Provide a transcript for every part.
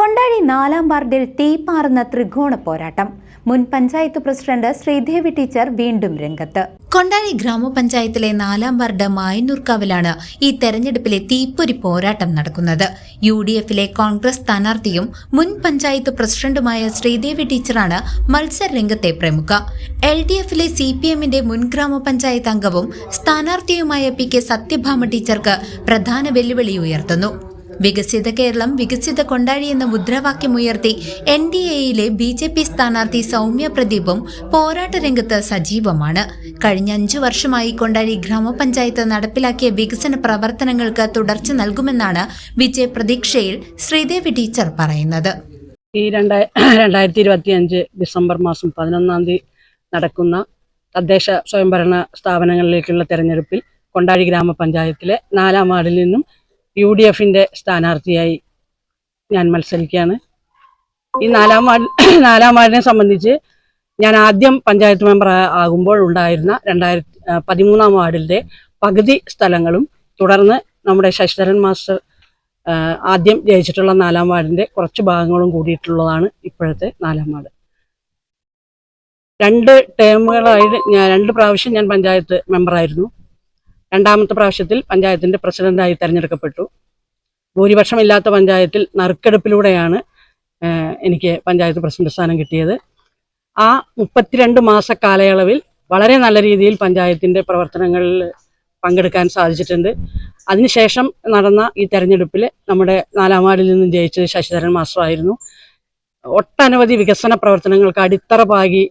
Kondazhi നാലാം വാർഡിൽ തീപ്പാറുന്ന ത്രികോണ പോരാട്ടം. മുൻ പഞ്ചായത്ത് പ്രസിഡന്റ് ശ്രീദേവി ടീച്ചർ വീണ്ടും രംഗത്ത്. കൊണ്ടാഴി ഗ്രാമപഞ്ചായത്തിലെ നാലാം വാർഡ് മായന്നൂർക്കാവിലാണ് ഈ തെരഞ്ഞെടുപ്പിലെ തീപ്പൊരി പോരാട്ടം നടക്കുന്നത്. യു ഡി എഫിലെ കോൺഗ്രസ് സ്ഥാനാർത്ഥിയും മുൻ പഞ്ചായത്ത് പ്രസിഡന്റുമായ ശ്രീദേവി ടീച്ചറാണ് മത്സര രംഗത്തെ പ്രമുഖ. എൽ ഡി എഫിലെ സി പി എമ്മിന്റെ മുൻ ഗ്രാമപഞ്ചായത്ത് അംഗവും സ്ഥാനാർത്ഥിയുമായ പി കെ സത്യഭാമ ടീച്ചർക്ക് പ്രധാന വെല്ലുവിളി ഉയർത്തുന്നു. വികസിത കേരളം വികസിത കൊണ്ടാഴി എന്ന മുദ്രാവാക്യമുയർത്തി എൻ ഡി എയിലെ ബി ജെ പി സ്ഥാനാർത്ഥി സൗമ്യ പ്രദീപും പോരാട്ട രംഗത്ത് സജീവമാണ്. കഴിഞ്ഞ അഞ്ചു വർഷമായി കൊണ്ടാഴി ഗ്രാമപഞ്ചായത്ത് നടപ്പിലാക്കിയ വികസന പ്രവർത്തനങ്ങൾക്ക് തുടർച്ച നൽകുമെന്നാണ് വിജയ പ്രതീക്ഷയിൽ ശ്രീദേവി ടീച്ചർ പറയുന്നത്. ഈ രണ്ടായി രണ്ടായിരത്തി ഇരുപത്തി അഞ്ച് ഡിസംബർ മാസം പതിനൊന്നാം തീയതി നടക്കുന്ന തദ്ദേശ സ്വയംഭരണ സ്ഥാപനങ്ങളിലേക്കുള്ള തെരഞ്ഞെടുപ്പിൽ കൊണ്ടാഴി ഗ്രാമപഞ്ചായത്തിലെ നാലാം വാർഡിൽ നിന്നും യു ഡി എഫിന്റെ സ്ഥാനാർത്ഥിയായി ഞാൻ മത്സരിക്കുകയാണ്. ഈ നാലാം വാർഡ് നാലാം വാർഡിനെ സംബന്ധിച്ച് ഞാൻ ആദ്യം പഞ്ചായത്ത് മെമ്പർ ആകുമ്പോൾ ഉണ്ടായിരുന്ന രണ്ടായിരത്തി പതിമൂന്നാം വാർഡിന്റെ പകുതി സ്ഥലങ്ങളും തുടർന്ന് നമ്മുടെ ശശിധരൻ മാസ്റ്റർ ആദ്യം ജയിച്ചിട്ടുള്ള നാലാം വാർഡിന്റെ കുറച്ച് ഭാഗങ്ങളും കൂടിയിട്ടുള്ളതാണ് ഇപ്പോഴത്തെ നാലാം വാർഡ്. രണ്ട് ടേമുകളായിട്ട് ഞാൻ രണ്ട് പ്രാവശ്യം ഞാൻ പഞ്ചായത്ത് മെമ്പറായിരുന്നു. രണ്ടാമത്തെ പ്രാവശ്യത്തിൽ പഞ്ചായത്തിന്റെ പ്രസിഡന്റായി തെരഞ്ഞെടുക്കപ്പെട്ടു. ഭൂരിപക്ഷമില്ലാത്ത പഞ്ചായത്തിൽ നറുക്കെടുപ്പിലൂടെയാണ് എനിക്ക് പഞ്ചായത്ത് പ്രസിഡന്റ് സ്ഥാനം കിട്ടിയത്. ആ മുപ്പത്തിരണ്ട് മാസ കാലയളവിൽ വളരെ നല്ല രീതിയിൽ പഞ്ചായത്തിന്റെ പ്രവർത്തനങ്ങളിൽ പങ്കെടുക്കാൻ സാധിച്ചിട്ടുണ്ട്. അതിനുശേഷം നടന്ന ഈ തെരഞ്ഞെടുപ്പിൽ നമ്മുടെ നാലാം വാർഡിൽ നിന്നും ജയിച്ചത് ശശിധരൻ മാസ്റ്ററായിരുന്നു. ഒട്ടനവധി വികസന പ്രവർത്തനങ്ങൾക്ക് അടിത്തറ പാകി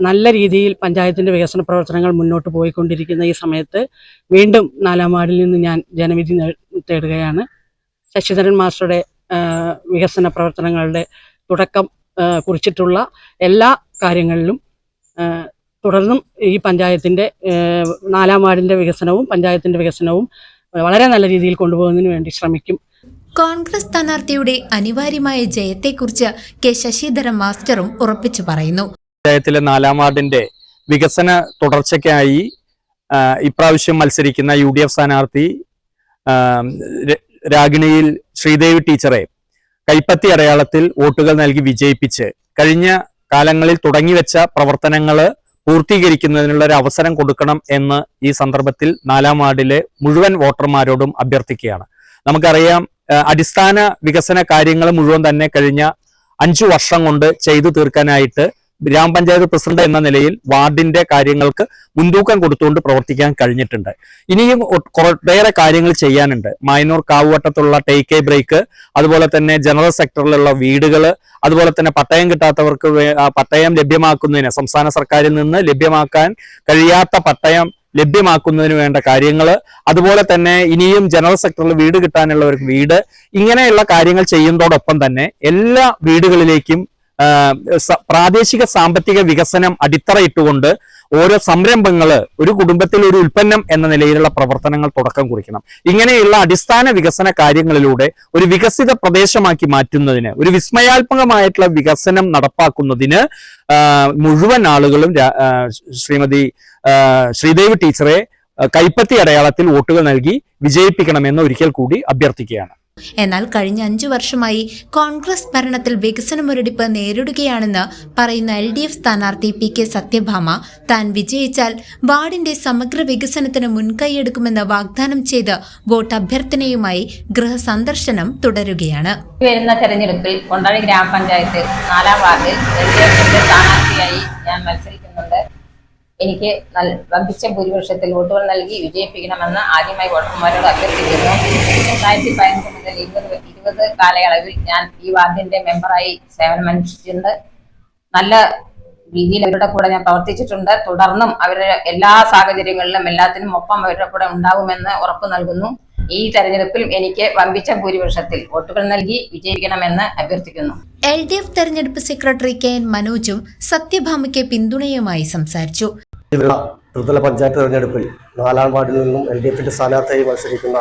നല്ല രീതിയിൽ പഞ്ചായത്തിന്റെ വികസന പ്രവർത്തനങ്ങൾ മുന്നോട്ട് പോയിക്കൊണ്ടിരിക്കുന്ന ഈ സമയത്ത് വീണ്ടും നാലാം വാർഡിൽ നിന്ന് ഞാൻ ജനവിധി തേടുകയാണ്. ശശിധരൻ മാസ്റ്ററുടെ വികസന പ്രവർത്തനങ്ങളുടെ തുടക്കം കുറിച്ചിട്ടുള്ള എല്ലാ കാര്യങ്ങളിലും തുടർന്നും ഈ പഞ്ചായത്തിന്റെ ആ, നാലാം വാർഡിന്റെ വികസനവും പഞ്ചായത്തിന്റെ വികസനവും വളരെ നല്ല രീതിയിൽ കൊണ്ടുപോകുന്നതിന് വേണ്ടി ശ്രമിക്കും. കോൺഗ്രസ് സ്ഥാനാർത്ഥിയുടെ അനിവാര്യമായ ജയത്തെക്കുറിച്ച് കെ ശശിധരൻ മാസ്റ്ററും ഉറപ്പിച്ചു പറയുന്നു. പഞ്ചായത്തിലെ നാലാം വാർഡിന്റെ വികസന തുടർച്ചയ്ക്കായി ഇപ്രാവശ്യം മത്സരിക്കുന്ന യു ഡി എഫ് സ്ഥാനാർത്ഥി രാഗിണിയിൽ ശ്രീദേവി ടീച്ചറെ കൈപ്പത്തി അടയാളത്തിൽ വോട്ടുകൾ നൽകി വിജയിപ്പിച്ച് കഴിഞ്ഞ കാലങ്ങളിൽ തുടങ്ങിവെച്ച പ്രവർത്തനങ്ങൾ പൂർത്തീകരിക്കുന്നതിനുള്ള ഒരു അവസരം കൊടുക്കണം എന്ന് ഈ സന്ദർഭത്തിൽ നാലാം വാർഡിലെ മുഴുവൻ വോട്ടർമാരോടും അഭ്യർത്ഥിക്കുകയാണ്. നമുക്കറിയാം അടിസ്ഥാന വികസന കാര്യങ്ങൾ മുഴുവൻ തന്നെ കഴിഞ്ഞ അഞ്ചു വർഷം കൊണ്ട് ചെയ്തു തീർക്കാനായിട്ട് ഗ്രാമപഞ്ചായത്ത് പ്രസിഡന്റ് എന്ന നിലയിൽ വാർഡിന്റെ കാര്യങ്ങൾക്ക് മുൻതൂക്കം കൊടുത്തുകൊണ്ട് പ്രവർത്തിക്കാൻ കഴിഞ്ഞിട്ടുണ്ട്. ഇനിയും കുറേയേറെ കാര്യങ്ങൾ ചെയ്യാനുണ്ട്. മായനൂർ കാവുവട്ടത്തുള്ള ടേക്ക് എ ബ്രേക്ക് അതുപോലെ തന്നെ ജനറൽ സെക്ടറിലുള്ള വീടുകൾ അതുപോലെ തന്നെ പട്ടയം കിട്ടാത്തവർക്ക് പട്ടയം ലഭ്യമാക്കുന്നതിന് സംസ്ഥാന സർക്കാരിൽ നിന്ന് ലഭ്യമാക്കാൻ കഴിയാത്ത പട്ടയം ലഭ്യമാക്കുന്നതിന് വേണ്ട കാര്യങ്ങൾ അതുപോലെ തന്നെ ഇനിയും ജനറൽ സെക്ടറിൽ വീട് കിട്ടാനുള്ളവർക്ക് വീട് ഇങ്ങനെയുള്ള കാര്യങ്ങൾ ചെയ്യുന്നതോടൊപ്പം തന്നെ എല്ലാ വീടുകളിലേക്കും പ്രാദേശിക സാമ്പത്തിക വികസനം അടിത്തറയിട്ടുകൊണ്ട് ഓരോ സംരംഭങ്ങൾ ഒരു കുടുംബത്തിൽ ഒരു ഉൽപ്പന്നം എന്ന നിലയിലുള്ള പ്രവർത്തനങ്ങൾ തുടക്കം കുറിക്കണം. ഇങ്ങനെയുള്ള അടിസ്ഥാന വികസന കാര്യങ്ങളിലൂടെ ഒരു വികസിത പ്രദേശമാക്കി മാറ്റുന്നതിന് ഒരു വിസ്മയാത്മകമായിട്ടുള്ള വികസനം നടപ്പാക്കുന്നതിന് മുഴുവൻ ആളുകളും ശ്രീമതി ശ്രീദേവി ടീച്ചറെ കൈപ്പത്തി അടയാളത്തിൽ വോട്ടുകൾ നൽകി വിജയിപ്പിക്കണമെന്ന് ഒരിക്കൽ കൂടി അഭ്യർത്ഥിക്കുകയാണ്. എന്നാൽ കഴിഞ്ഞ അഞ്ചു വർഷമായി കോൺഗ്രസ് ഭരണത്തിൽ വികസന മുരടിപ്പ് നേരിടുകയാണെന്ന് പറയുന്ന എൽ ഡി എഫ് സ്ഥാനാർത്ഥി പി കെ സത്യഭാമ. താൻ വിജയിച്ചാൽ വാർഡിന്റെ സമഗ്ര വികസനത്തിന് മുൻകൈയെടുക്കുമെന്ന് വാഗ്ദാനം ചെയ്ത് വോട്ട് അഭ്യർത്ഥനയുമായി ഗൃഹസന്ദർശനം തുടരുകയാണ്. വരുന്ന തെരഞ്ഞെടുപ്പിൽ കൊണ്ടാടി ഗ്രാമപഞ്ചായത്ത് നാലാം വാർഡിൽ എൽ ഡി എഫിന്റെ സ്ഥാനാർത്ഥിയായി ഞാൻ മത്സരിക്കുന്നുണ്ട്. എനിക്ക് വമ്പിച്ച ഭൂരിപക്ഷത്തിൽ വോട്ടുകൾ നൽകി വിജയിപ്പിക്കണമെന്ന് ആദ്യമായി വോട്ടർമാരോട് അഭ്യർത്ഥിക്കുന്നു. രണ്ടായിരത്തി പതിനഞ്ച് മുതൽ ഇരുപത് ഇരുപത് കാലയളവിൽ ഞാൻ ഈ വാർഡിന്റെ മെമ്പറായി സേവനമനുഷ്ഠിച്ചിട്ടുണ്ട് നല്ല രീതിയിൽ അവരുടെ കൂടെ ഞാൻ പ്രവർത്തിച്ചിട്ടുണ്ട്. തുടർന്നും അവരുടെ എല്ലാ സാഹചര്യങ്ങളിലും എല്ലാത്തിനും ഒപ്പം അവരുടെ കൂടെ ഉണ്ടാകുമെന്ന് ഉറപ്പു നൽകുന്നു. ഈ തെരഞ്ഞെടുപ്പിൽ എനിക്ക് വമ്പിച്ച ഭൂരിപക്ഷത്തിൽ വോട്ടുകൾ നൽകി വിജയിക്കണമെന്ന് അഭ്യർത്ഥിക്കുന്നു. എൽ ഡി എഫ് തെരഞ്ഞെടുപ്പ് സെക്രട്ടറി കെ എൻ മനോജും സത്യഭാമയ്ക്ക് പിന്തുണയുമായി സംസാരിച്ചു. ഇതിലുള്ള ത്രിതല പഞ്ചായത്ത് തെരഞ്ഞെടുപ്പിൽ നാലാം വാർഡിൽ നിന്നും എൽ ഡി എഫിന്റെ സ്ഥാനാർത്ഥിയായി മത്സരിക്കുന്ന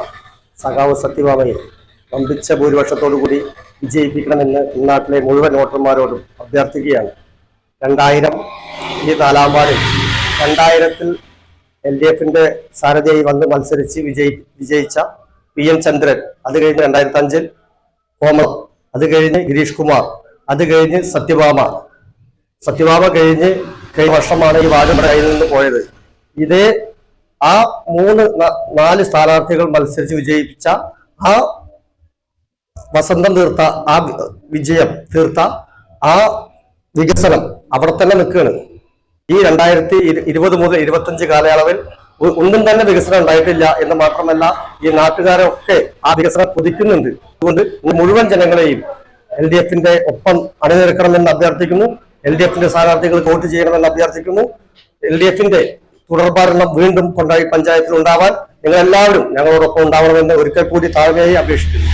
സഖാവ് സത്യഭാമയെ വമ്പിച്ച ഭൂരിപക്ഷത്തോടുകൂടി വിജയിപ്പിക്കണമെന്ന് ഉൾനാട്ടിലെ മുഴുവൻ വോട്ടർമാരോടും അഭ്യർത്ഥിക്കുകയാണ്. രണ്ടായിരം ഈ നാലാം വാർഡിൽ രണ്ടായിരത്തിൽ എൽ ഡി എഫിന്റെ സാരഥിയായി വന്ന് മത്സരിച്ച് വിജയി വിജയിച്ച പി എൻ ചന്ദ്രൻ അത് കഴിഞ്ഞ് രണ്ടായിരത്തി അഞ്ചിൽ കോമർ അത് കഴിഞ്ഞ് ഗിരീഷ് കുമാർ അത് കഴിഞ്ഞ് സത്യഭാമ. സത്യഭാമ കഴിഞ്ഞ് കഴിഞ്ഞ വർഷമാണ് ഈ വാർഡ് കയ്യിൽ നിന്ന് പോയത്. ഇതേ ആ മൂന്ന് നാല് സ്ഥാനാർത്ഥികൾ മത്സരിച്ച് വിജയിപ്പിച്ച ആ വസന്തം തീർത്ത ആ വിജയം തീർത്ത ആ വികസനം അവിടെ തന്നെ നിൽക്കുകയാണ്. ഈ രണ്ടായിരത്തി ഇരു- ഇരുപത് മുതൽ ഇരുപത്തഞ്ച് കാലയളവിൽ ഒന്നും തന്നെ വികസനം ഉണ്ടായിട്ടില്ല എന്ന് മാത്രമല്ല ഈ നാട്ടുകാരൊക്കെ ആ വികസനം കൊതിക്കുന്നുണ്ട്. അതുകൊണ്ട് മുഴുവൻ ജനങ്ങളെയും എൽ ഡി എഫിന്റെ ഒപ്പം അണിനിരക്കണമെന്ന് അഭ്യർത്ഥിക്കുന്നു. എൽ ഡി എഫിന്റെ സ്ഥാനാർത്ഥികൾ വോട്ട് ചെയ്യണമെന്ന് അഭ്യർത്ഥിക്കുന്നു. എൽ ഡി എഫിന്റെ തുടർഭരണം വീണ്ടും കൊണ്ടായി പഞ്ചായത്തിൽ ഉണ്ടാവാൻ നിങ്ങൾ എല്ലാവരും ഞങ്ങളോടൊപ്പം ഉണ്ടാവണമെന്ന് ഒരിക്കൽ കൂടി താഴ്മയായി അപേക്ഷിക്കുന്നു.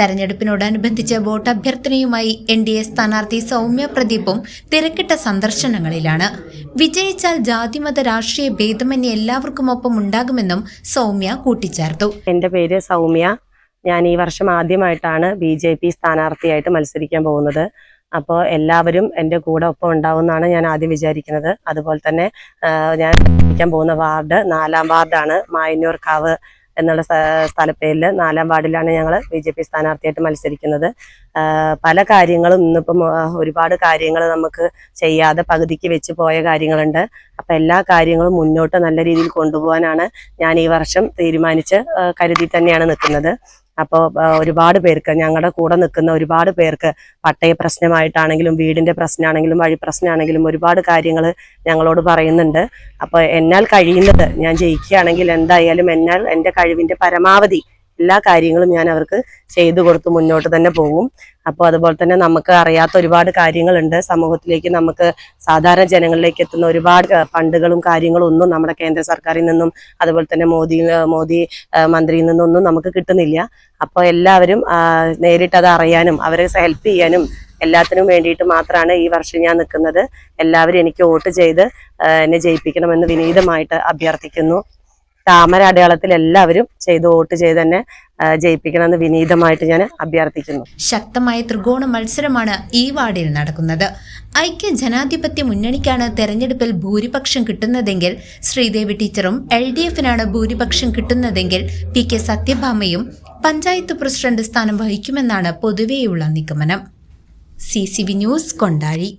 തെരഞ്ഞെടുപ്പിനോടനുബന്ധിച്ച് വോട്ട് അഭ്യർത്ഥനയുമായി എൻ ഡി എ സ്ഥാനാർത്ഥി സൗമ്യ പ്രദീപും തിരക്കിട്ട സന്ദർശനങ്ങളിലാണ്. വിജയിച്ചാൽ ജാതിമത രാഷ്ട്രീയ ഭേദമന്യേ എല്ലാവർക്കും ഒപ്പം ഉണ്ടാകുമെന്നും സൗമ്യ കൂട്ടിച്ചേർത്തു. എന്റെ പേര് സൗമ്യ. ഞാൻ ഈ വർഷം ആദ്യമായിട്ടാണ് ബി ജെ പി സ്ഥാനാർത്ഥിയായിട്ട് മത്സരിക്കാൻ പോകുന്നത്. അപ്പോൾ എല്ലാവരും എന്റെ കൂടെ ഒപ്പം ഉണ്ടാവുമെന്നാണ് ഞാൻ ആദ്യം വിചാരിക്കുന്നത്. അതുപോലെ തന്നെ ഞാൻ ജീവിക്കാൻ പോകുന്ന വാർഡ് നാലാം വാർഡാണ് മായന്നൂർക്കാവ് എന്നുള്ള സ്ഥലപ്പേരിൽ നാലാം വാർഡിലാണ് ഞങ്ങൾ ബി ജെ പി സ്ഥാനാർത്ഥിയായിട്ട് മത്സരിക്കുന്നത്. പല കാര്യങ്ങളും ഇന്നിപ്പം ഒരുപാട് കാര്യങ്ങൾ നമുക്ക് ചെയ്യാതെ പകുതിക്ക് വെച്ച് പോയ കാര്യങ്ങളുണ്ട്. അപ്പം എല്ലാ കാര്യങ്ങളും മുന്നോട്ട് നല്ല രീതിയിൽ കൊണ്ടുപോകാനാണ് ഞാൻ ഈ വർഷം തീരുമാനിച്ച് കരുതി തന്നെയാണ് നിൽക്കുന്നത്. അപ്പോൾ ഒരുപാട് പേർക്ക് ഞങ്ങളുടെ കൂടെ നിൽക്കുന്ന ഒരുപാട് പേർക്ക് പട്ടയ പ്രശ്നമായിട്ടാണെങ്കിലും വീടിന്റെ പ്രശ്നമാണെങ്കിലും വഴി പ്രശ്നമാണെങ്കിലും ഒരുപാട് കാര്യങ്ങൾ ഞങ്ങളോട് പറയുന്നുണ്ട്. അപ്പോൾ എന്നാൽ കഴിയുന്നത് ഞാൻ ജയിക്കുകയാണെങ്കിൽ എന്തായാലും എന്നാൽ എന്റെ കഴിവിന്റെ പരമാവധി എല്ലാ കാര്യങ്ങളും ഞാൻ അവർക്ക് ചെയ്തു കൊടുത്ത് മുന്നോട്ട് തന്നെ പോകും. അപ്പോൾ അതുപോലെ തന്നെ നമുക്ക് അറിയാത്ത ഒരുപാട് കാര്യങ്ങളുണ്ട്. സമൂഹത്തിലേക്ക് നമുക്ക് സാധാരണ ജനങ്ങളിലേക്ക് എത്തുന്ന ഒരുപാട് ഫണ്ടുകളും കാര്യങ്ങളും ഒന്നും നമ്മുടെ കേന്ദ്ര സർക്കാരിൽ നിന്നും അതുപോലെ തന്നെ മോദി മോദി മന്ത്രിയിൽ നിന്നൊന്നും നമുക്ക് കിട്ടുന്നില്ല. അപ്പോൾ എല്ലാവരും നേരിട്ട് അത് അറിയാനും അവരെ ഹെൽപ്പ് ചെയ്യാനും എല്ലാത്തിനും വേണ്ടിയിട്ട് മാത്രമാണ് ഈ വർഷം ഞാൻ നിൽക്കുന്നത്. എല്ലാവരും എനിക്ക് വോട്ട് ചെയ്ത് എന്നെ ജയിപ്പിക്കണമെന്ന് വിനീതമായിട്ട് അഭ്യർത്ഥിക്കുന്നു. താമര അടയാളത്തിൽ എല്ലാവരും ചെയ്ത് വോട്ട് ചെയ്ത് തന്നെ ജയിപ്പിക്കണമെന്ന് വിനീതമായിട്ട് ഞാൻ അഭ്യർത്ഥിക്കുന്നു. ശക്തമായ ത്രികോണ മത്സരമാണ് ഈ വാർഡിൽ നടക്കുന്നത്. ഐക്യ ജനാധിപത്യ മുന്നണിക്കാണ് തെരഞ്ഞെടുപ്പിൽ ഭൂരിപക്ഷം കിട്ടുന്നതെങ്കിൽ ശ്രീദേവി ടീച്ചറും എൽ ഡി എഫിനാണ് ഭൂരിപക്ഷം കിട്ടുന്നതെങ്കിൽ പി കെ സത്യഭാമയും പഞ്ചായത്ത് പ്രസിഡന്റ് സ്ഥാനം വഹിക്കുമെന്നാണ് പൊതുവെയുള്ള നിഗമനം. C C V news Kondazhi.